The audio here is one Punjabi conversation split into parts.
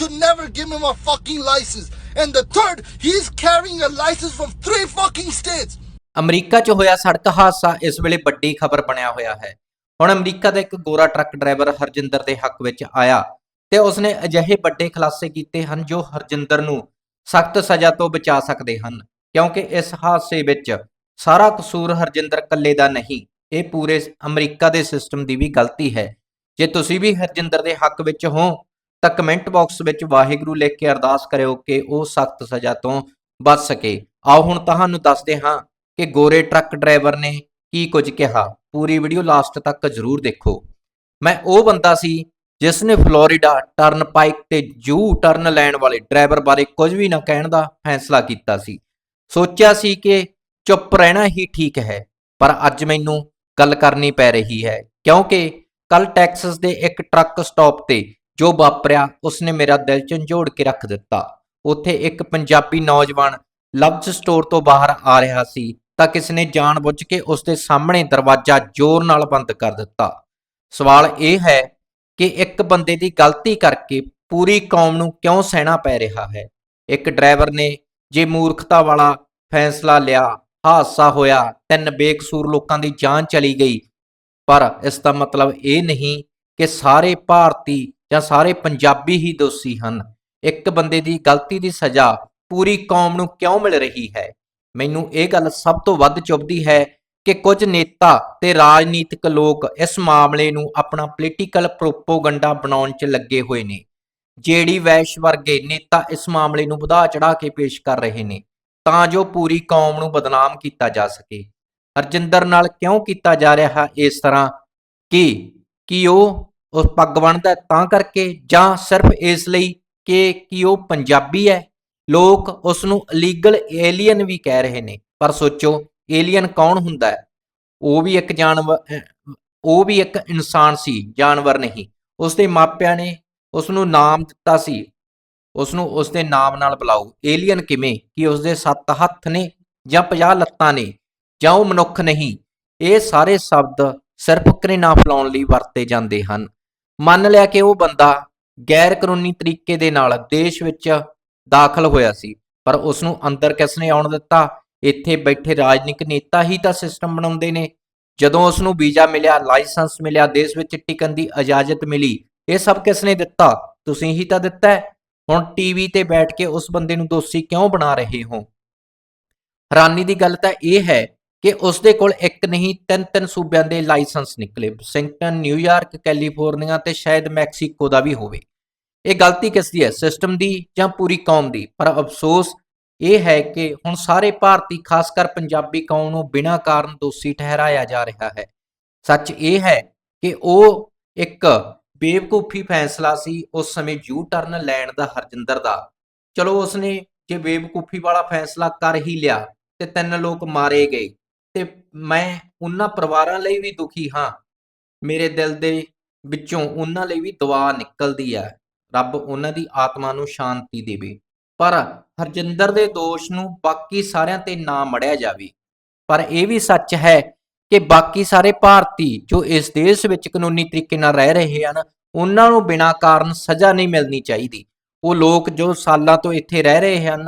should never give him a fucking license. And the third, he's carrying a license from three fucking states. America 'ਚ ਹੋਇਆ ਸੜਕ ਹਾਦਸਾ ਇਸ ਵੇਲੇ ਵੱਡੀ ਖਬਰ ਬਣਿਆ ਹੋਇਆ ਹੈ ਹੁਣ ਅਮਰੀਕਾ ਦਾ ਇੱਕ ਗੋਰਾ ਟਰੱਕ ਡਰਾਈਵਰ ਹਰਜਿੰਦਰ ਦੇ ਹੱਕ ਵਿੱਚ ਆਇਆ ਤੇ ਉਸਨੇ ਅਜਿਹੇ ਵੱਡੇ ਖੁਲਾਸੇ ਕੀਤੇ ਹਨ ਜੋ ਹਰਜਿੰਦਰ ਨੂੰ ਸਖਤ ਸਜ਼ਾ ਤੋਂ ਬਚਾ ਸਕਦੇ ਹਨ ਕਿਉਂਕਿ ਇਸ ਹਾਦਸੇ ਵਿੱਚ ਸਾਰਾ ਕਸੂਰ ਹਰਜਿੰਦਰ ਇਕੱਲੇ ਦਾ ਨਹੀਂ ਇਹ ਪੂਰੇ ਅਮਰੀਕਾ ਦੇ ਸਿਸਟਮ ਦੀ ਵੀ ਗਲਤੀ ਹੈ ਜੇ ਤੁਸੀਂ ਵੀ ਹਰਜਿੰਦਰ ਦੇ ਹੱਕ ਵਿੱਚ ਹੋ ਤਾਂ ਕਮੈਂਟ ਬਾਕਸ ਵਿੱਚ ਵਾਹਿਗੁਰੂ ਲਿਖ ਕੇ ਅਰਦਾਸ ਕਰਿਓ ਕਿ ਉਹ ਸਖਤ ਸਜ਼ਾ ਤੋਂ ਬਚ ਸਕੇ। ਆਓ ਹੁਣ ਤੁਹਾਨੂੰ ਦੱਸਦੇ ਹਾਂ ਕਿ ਗੋਰੇ ਟਰੱਕ ਡਰਾਈਵਰ ਨੇ ਕੀ ਕੁਝ ਕਿਹਾ। ਪੂਰੀ ਵੀਡੀਓ ਲਾਸਟ ਤੱਕ ਜ਼ਰੂਰ ਦੇਖੋ। ਮੈਂ ਉਹ ਬੰਦਾ ਸੀ ਜਿਸ ਨੇ ਫਲੋਰੀਡਾ ਟਰਨ ਪਾਈਕ ਤੇ ਜੂ ਟਰਨ ਲੈਣ ਵਾਲੇ ਡਰਾਈਵਰ ਬਾਰੇ ਕੁਝ ਵੀ ਨਾ ਕਹਿਣ ਦਾ ਫੈਸਲਾ ਕੀਤਾ ਸੀ। ਸੋਚਿਆ ਸੀ ਕਿ ਚੁੱਪ ਰਹਿਣਾ ਹੀ ਠੀਕ ਹੈ, ਪਰ ਅੱਜ ਮੈਨੂੰ ਗੱਲ ਕਰਨੀ ਪੈ ਰਹੀ ਹੈ, ਕਿਉਂਕਿ ਕੱਲ ਟੈਕਸਸ ਦੇ ਇੱਕ ਟਰੱਕ ਸਟਾਪ ਤੇ ਜੋ ਵਾਪਰਿਆ, ਉਸਨੇ ਮੇਰਾ ਦਿਲ ਝੰਜੋੜ ਕੇ ਰੱਖ ਦਿੱਤਾ। ਉੱਥੇ ਇੱਕ ਪੰਜਾਬੀ ਨੌਜਵਾਨ ਲਵਜ ਸਟੋਰ ਤੋਂ ਬਾਹਰ ਆ ਰਿਹਾ ਸੀ ਤਾਂ ਕਿਸ ਨੇ ਜਾਣਬੁੱਝ ਕੇ ਉਸ ਦੇ ਸਾਹਮਣੇ ਦਰਵਾਜ਼ਾ ਜ਼ੋਰ ਨਾਲ ਬੰਦ ਕਰ ਦਿੱਤਾ। ਸਵਾਲ ਇਹ ਹੈ ਕਿ ਇੱਕ ਬੰਦੇ ਦੀ ਗਲਤੀ ਕਰਕੇ ਪੂਰੀ ਕੌਮ ਨੂੰ ਕਿਉਂ ਸਹਿਣਾ ਪੈ ਰਿਹਾ ਹੈ? ਇੱਕ ਡਰਾਈਵਰ ਨੇ ਜੇ ਮੂਰਖਤਾ ਵਾਲਾ ਫੈਸਲਾ ਲਿਆ, ਹਾਦਸਾ ਹੋਇਆ, ਤਿੰਨ ਬੇਕਸੂਰ ਲੋਕਾਂ ਦੀ ਜਾਨ ਚਲੀ ਗਈ, ਪਰ ਇਸ ਦਾ ਮਤਲਬ ਇਹ ਨਹੀਂ ਕਿ ਸਾਰੇ ਭਾਰਤੀ ਜਾਂ ਸਾਰੇ ਪੰਜਾਬੀ ਹੀ ਦੋਸ਼ੀ ਹਨ। ਇੱਕ ਬੰਦੇ ਦੀ ਗਲਤੀ ਦੀ ਸਜ਼ਾ ਪੂਰੀ ਕੌਮ ਨੂੰ ਕਿਉਂ ਮਿਲ ਰਹੀ ਹੈ? ਮੈਨੂੰ ਇਹ ਗੱਲ ਸਭ ਤੋਂ ਵੱਧ ਚੁਭਦੀ ਹੈ ਕਿ ਕੁਝ ਨੇਤਾ ਤੇ ਰਾਜਨੀਤਿਕ ਲੋਕ ਇਸ ਮਾਮਲੇ ਨੂੰ ਆਪਣਾ ਪੋਲੀਟੀਕਲ ਪ੍ਰੋਪੋਗੰਡਾ ਬਣਾਉਣ 'ਚ ਲੱਗੇ ਹੋਏ ਨੇ, ਜਿਹੜੀ ਵੈਸ਼ ਵਰਗੇ ਨੇਤਾ ਇਸ ਮਾਮਲੇ ਨੂੰ ਵਧਾ ਚੜਾ ਕੇ ਪੇਸ਼ ਕਰ ਰਹੇ ਨੇ, ਤਾਂ ਜੋ ਪੂਰੀ ਕੌਮ ਨੂੰ ਬਦਨਾਮ ਕੀਤਾ ਜਾ ਸਕੇ। ਹਰਜਿੰਦਰ ਨਾਲ ਕਿਉਂ ਕੀਤਾ ਜਾ ਰਿਹਾ ਇਸ ਤਰ੍ਹਾਂ? ਕਿ ਕਿ ਉਹ ਉਸ ਪੱਗ ਬਣਦਾ ਤਾਂ ਕਰਕੇ ਜਾਂ ਸਿਰਫ ਇਸ ਲਈ ਕਿ ਕਿ ਉਹ ਪੰਜਾਬੀ ਹੈ। ਲੋਕ ਉਸ ਨੂੰ ਇਲੀਗਲ ਏਲੀਅਨ ਵੀ ਕਹਿ ਰਹੇ ਨੇ। ਪਰ ਸੋਚੋ ਏਲੀਅਨ ਕੌਣ ਹੁੰਦਾ ਹੈ? ਉਹ ਵੀ ਇੱਕ ਜਾਨਵਰ ਉਹ ਵੀ ਇੱਕ ਇਨਸਾਨ ਸੀ, ਜਾਨਵਰ ਨਹੀਂ। ਉਸ ਦੇ ਮਾਪਿਆਂ ਨੇ ਉਸ ਨੂੰ ਨਾਮ ਦਿੱਤਾ ਸੀ। ਉਸ ਨੂੰ ਉਸ ਦੇ ਨਾਮ ਨਾਲ ਬੁਲਾਓ। ਏਲੀਅਨ ਕਿਵੇਂ? ਕਿ ਉਸ ਦੇ ਸੱਤ ਹੱਥ ਨੇ ਜਾਂ 50 ਲੱਤਾਂ ਨੇ? ਜਾਂ ਉਹ ਮਨੁੱਖ ਨਹੀਂ? ਇਹ ਸਾਰੇ ਸ਼ਬਦ ਸਿਰਫ ਘ੍ਰਿਣਾ ਫੈਲਾਉਣ ਲਈ ਵਰਤੇ ਜਾਂਦੇ ਹਨ। ਮੰਨ ਲਿਆ ਕਿ ਉਹ ਬੰਦਾ ਗੈਰ ਕਾਨੂੰਨੀ ਤਰੀਕੇ ਦੇ ਨਾਲ ਦੇਸ਼ ਵਿੱਚ ਦਾਖਲ ਹੋਇਆ ਸੀ, ਪਰ ਉਸ ਨੂੰ ਅੰਦਰ ਕਿਸ ਨੇ ਆਉਣ ਦਿੱਤਾ? ਇੱਥੇ ਬੈਠੇ ਰਾਜਨੀਤਿਕ ਨੇਤਾ ਹੀ ਤਾਂ ਸਿਸਟਮ ਬਣਾਉਂਦੇ ਨੇ। ਜਦੋਂ ਉਸ ਨੂੰ ਵੀਜ਼ਾ ਮਿਲਿਆ ਲਾਇਸੈਂਸ ਮਿਲਿਆ, ਦੇਸ਼ ਵਿੱਚ ਟਿਕਣ ਦੀ ਇਜਾਜ਼ਤ ਮਿਲੀ, ਇਹ ਸਭ ਕਿਸ ਨੇ ਦਿੱਤਾ? ਤੁਸੀਂ ਹੀ ਤਾਂ ਦਿੱਤਾ ਹੈ। ਹੁਣ ਟੀਵੀ ਤੇ ਬੈਠ ਕੇ ਉਸ ਬੰਦੇ ਨੂੰ ਦੋਸ਼ੀ ਕਿਉਂ ਬਣਾ ਰਹੇ ਹੋ? ਹੈਰਾਨੀ ਦੀ ਗੱਲ ਤਾਂ ਇਹ ਹੈ ਕਿ ਉਸ ਦੇ ਕੋਲ ਇੱਕ ਨਹੀਂ, ਤਿੰਨ ਤਿੰਨ ਸੂਬਿਆਂ ਦੇ ਲਾਇਸੈਂਸ ਨਿਕਲੇ। ਵਾਸ਼ਿੰਗਟਨ ਨਿਊਯਾਰਕ ਕੈਲੀਫੋਰਨੀਆ ਤੇ ਸ਼ਾਇਦ ਮੈਕਸੀਕੋ ਦਾ ਵੀ ਹੋਵੇ। ਇਹ ਗਲਤੀ ਕਿਸ ਦੀ ਹੈ? ਸਿਸਟਮ ਦੀ ਜਾਂ ਪੂਰੀ ਕੌਮ ਦੀ? ਪਰ ਅਫਸੋਸ ਇਹ ਹੈ ਕਿ ਹੁਣ ਸਾਰੇ ਭਾਰਤੀ ਖਾਸ ਕਰ ਪੰਜਾਬੀ ਕੌਮ ਨੂੰ ਬਿਨਾਂ ਕਾਰਨ ਦੋਸ਼ੀ ਠਹਿਰਾਇਆ ਜਾ ਰਿਹਾ ਹੈ। ਸੱਚ ਇਹ ਹੈ ਕਿ ਉਹ ਇੱਕ ਬੇਵਕੂਫੀ ਫੈਸਲਾ ਸੀ। ਉਸ ਸਮੇਂ ਯੂ ਟਰਨ ਲੈਣ ਦਾ ਹਰਜਿੰਦਰ ਦਾ। ਚਲੋ ਉਸਨੇ ਜੇ ਬੇਵਕੂਫੀ ਵਾਲਾ ਫੈਸਲਾ ਕਰ ਹੀ ਲਿਆ ਤੇ ਤਿੰਨ ਲੋਕ ਮਾਰੇ ਗਏ। ਤੇ ਮੈਂ ਉਹਨਾਂ ਪਰਿਵਾਰਾਂ ਲਈ ਵੀ ਦੁਖੀ ਹਾਂ। ਮੇਰੇ ਦਿਲ ਦੇ ਵਿੱਚੋਂ ਉਹਨਾਂ ਲਈ ਵੀ ਦੁਆ ਨਿਕਲਦੀ ਹੈ। ਰੱਬ ਉਹਨਾਂ ਦੀ ਆਤਮਾ ਨੂੰ ਸ਼ਾਂਤੀ ਦੇਵੇ। ਪਰ ਹਰਜਿੰਦਰ ਦੇ ਦੋਸ਼ ਨੂੰ ਬਾਕੀ ਸਾਰਿਆਂ ਤੇ ਨਾ ਮੜਿਆ ਜਾਵੇ। ਪਰ ਇਹ ਵੀ ਸੱਚ ਹੈ ਕਿ ਬਾਕੀ ਸਾਰੇ ਭਾਰਤੀ ਜੋ ਇਸ ਦੇਸ਼ ਵਿੱਚ ਕਾਨੂੰਨੀ ਤਰੀਕੇ ਨਾਲ ਰਹਿ ਰਹੇ ਹਨ, ਉਹਨਾਂ ਨੂੰ ਬਿਨਾਂ ਕਾਰਨ ਸਜ਼ਾ ਨਹੀਂ ਮਿਲਣੀ ਚਾਹੀਦੀ। ਉਹ ਲੋਕ ਜੋ ਸਾਲਾਂ ਤੋਂ ਇੱਥੇ ਰਹਿ ਰਹੇ ਹਨ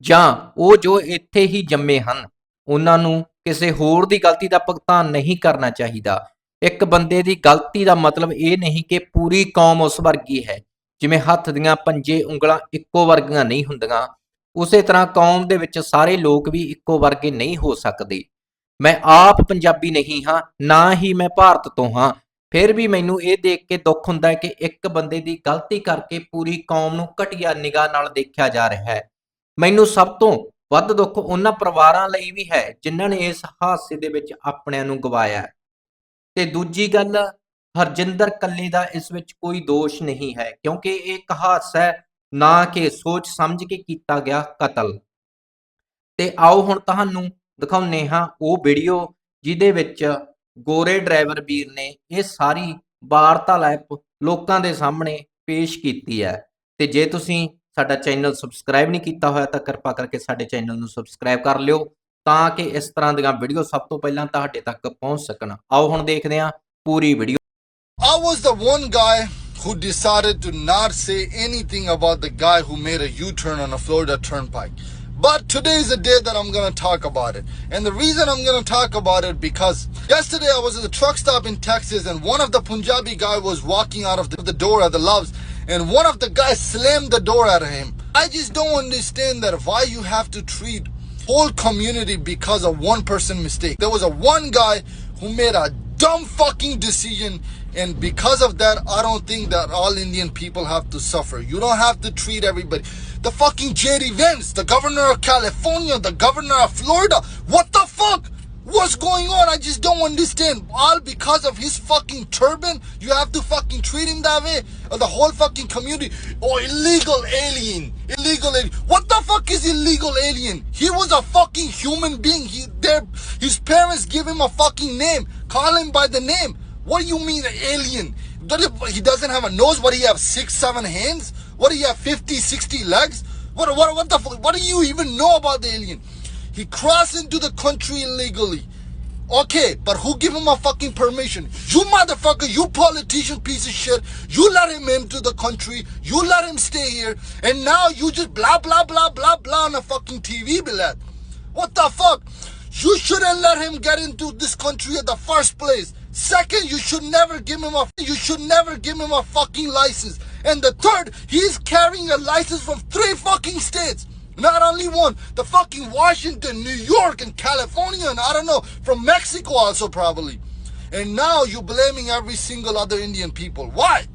ਜਾਂ ਉਹ ਜੋ ਇੱਥੇ ਹੀ ਜੰਮੇ ਹਨ, ਉਹਨਾਂ ਨੂੰ ਕਿਸੇ ਹੋਰ ਦੀ ਗਲਤੀ ਦਾ ਭੁਗਤਾਨ ਨਹੀਂ ਕਰਨਾ ਚਾਹੀਦਾ। ਇੱਕ ਬੰਦੇ ਦੀ ਗਲਤੀ ਦਾ ਮਤਲਬ ਇਹ ਨਹੀਂ ਕਿ ਪੂਰੀ ਕੌਮ ਉਸ ਵਰਗੀ ਹੈ, ਜਿਵੇਂ ਹੱਥ ਦੀਆਂ ਪੰਜੇ ਉਂਗਲਾਂ ਇੱਕੋ ਵਰਗੀਆਂ ਨਹੀਂ ਹੁੰਦੀਆਂ। ਉਸੇ ਤਰ੍ਹਾਂ ਕੌਮ ਦੇ ਵਿੱਚ ਸਾਰੇ ਲੋਕ ਵੀ ਇੱਕੋ ਵਰਗੇ ਨਹੀਂ ਹੋ ਸਕਦੇ। ਮੈਂ ਆਪ ਪੰਜਾਬੀ ਨਹੀਂ ਹਾਂ, ਨਾ ਹੀ ਮੈਂ ਭਾਰਤ ਤੋਂ ਹਾਂ। ਫਿਰ ਵੀ ਮੈਨੂੰ ਇਹ ਦੇਖ ਕੇ ਦੁੱਖ ਹੁੰਦਾ ਹੈ ਕਿ ਇੱਕ ਬੰਦੇ ਦੀ ਗਲਤੀ ਕਰਕੇ ਪੂਰੀ ਕੌਮ ਨੂੰ ਘਟੀਆ ਨਿਗਾਹ ਨਾਲ ਦੇਖਿਆ ਜਾ ਰਿਹਾ ਹੈ। ਮੈਨੂੰ ਸਭ ਤੋਂ ਵੱਧ ਦੁੱਖ ਉਹਨਾਂ ਪਰਿਵਾਰਾਂ ਲਈ ਵੀ ਹੈ, ਜਿਨ੍ਹਾਂ ਨੇ ਇਸ ਹਾਦਸੇ ਦੇ ਵਿੱਚ ਆਪਣਿਆਂ ਨੂੰ ਗਵਾਇਆ ਤੇ ਦੂਜੀ ਗੱਲ, ਹਰਜਿੰਦਰ ਕੱਲੇ ਦਾ ਇਸ ਵਿੱਚ ਕੋਈ ਦੋਸ਼ ਨਹੀਂ ਹੈ, ਕਿਉਂਕਿ ਇਹ ਇੱਕ ਹਾਦਸਾ ਹੈ, ਨਾ ਕਿ ਸੋਚ ਸਮਝ ਕੇ ਕੀਤਾ ਗਿਆ ਕਤਲ। ਤੇ ਆਓ ਹੁਣ ਤੁਹਾਨੂੰ ਦਿਖਾਉਂਦੇ ਹਾਂ ਉਹ ਵੀਡੀਓ ਜਿਹਦੇ ਵਿੱਚ ਗੋਰੇ ਡਰਾਈਵਰ ਵੀਰ ਨੇ ਇਹ ਸਾਰੀ ਵਾਰਤਾਲਾਪ ਲੋਕਾਂ ਦੇ ਸਾਹਮਣੇ ਪੇਸ਼ ਕੀਤੀ ਹੈ। ਤੇ ਜੇ ਤੁਸੀਂ ਸਾਡਾ ਚੈਨਲ ਸਬਸਕ੍ਰਾਈਬ ਨਹੀਂ ਕੀਤਾ ਹੋਇਆ ਤਾਂ ਕਿਰਪਾ ਕਰਕੇ ਸਾਡੇ ਚੈਨਲ ਨੂੰ ਸਬਸਕ੍ਰਾਈਬ ਕਰ ਲਿਓ ਤਾਂ ਕਿ ਇਸ ਤਰ੍ਹਾਂ ਦੀਆਂ ਵੀਡੀਓ ਸਭ ਤੋਂ ਪਹਿਲਾਂ ਤੁਹਾਡੇ ਤੱਕ ਪਹੁੰਚ ਸਕਣ ਆਓ ਹੁਣ ਦੇਖਦੇ ਹਾਂ ਪੂਰੀ video I was the one guy who decided to not say anything about the guy who made a U-turn on a Florida turnpike. But today is the day that I'm gonna talk about it. And the reason I'm gonna talk about it because yesterday I was at the truck stop in Texas and one of the Punjabi guy was walking out of the, the door at the Loves and one of the guys slammed the door at him. I just don't understand that why you have to treat whole community because of one person mistake. There was a one guy who made a dumb fucking decision and because of that I don't think that all Indian people have to suffer. You don't have to treat everybody. The fucking JD Vance, the governor of California, the governor of Florida. What the fuck? What's going on? I just don't understand. All because of his fucking turban, you have to fucking treat him that way? Or the whole fucking community? Oh, illegal alien. Illegal alien. What the fuck is illegal alien? He was a fucking human being. He, his parents give him a fucking name. Call him by the name. What do you mean alien? He doesn't have a nose. What do you have? Six, seven hands? What do you have? 50, 60 legs? What, what, what the fuck? What do you even know about the alien? He crossed into the country illegally. Okay, but who give him a fucking permission? You motherfucker, you politician piece of shit. You let him into the country. You let him stay here. And now you just blah, blah, blah, blah, blah on a fucking TV, Bilal. What the fuck? You shouldn't let him get into this country in the first place. Second, you should never give him a you should never give him a fucking license. And the third, he's carrying a license from three fucking states. Not only one, the fucking Washington, New York, and California, and I don't know, from Mexico also probably. And now you're blaming every single other Indian people. Why?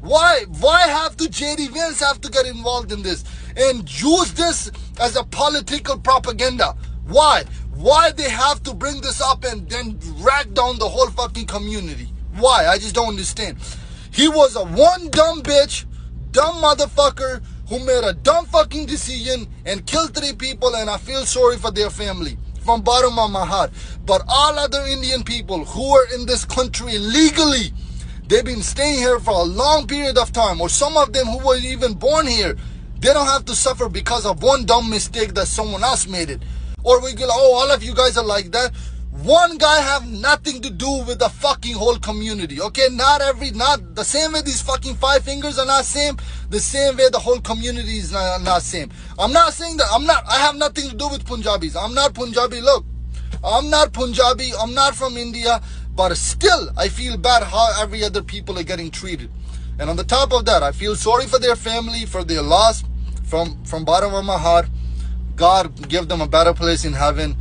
Why? Why have to JD Vance have to get involved in this and use this as a political propaganda? Why? Why they have to bring this up and then drag down the whole fucking community? Why? I just don't understand. He was a one dumb bitch, dumb motherfucker who made a dumb fucking decision and killed three people, and I feel sorry for their family from bottom of my heart. But all other Indian people who are in this country legally, They've been staying here for a long period of time, or some of them who were even born here. They don't have to suffer because of one dumb mistake that someone else made it. Or we go, oh, all of you guys are like that. One guy have nothing to do with the fucking whole community. Okay, not every, not the same way these fucking five fingers are not same. The same way the whole community is not, not same. I'm not saying that. I'm not. I have nothing to do with Punjabis. I'm not Punjabi. Look, I'm not Punjabi. I'm not from India. But still, I feel bad how every other people are getting treated. And on the top of that, I feel sorry for their family, for their loss. From from bottom of my heart, God give them a better place in heaven.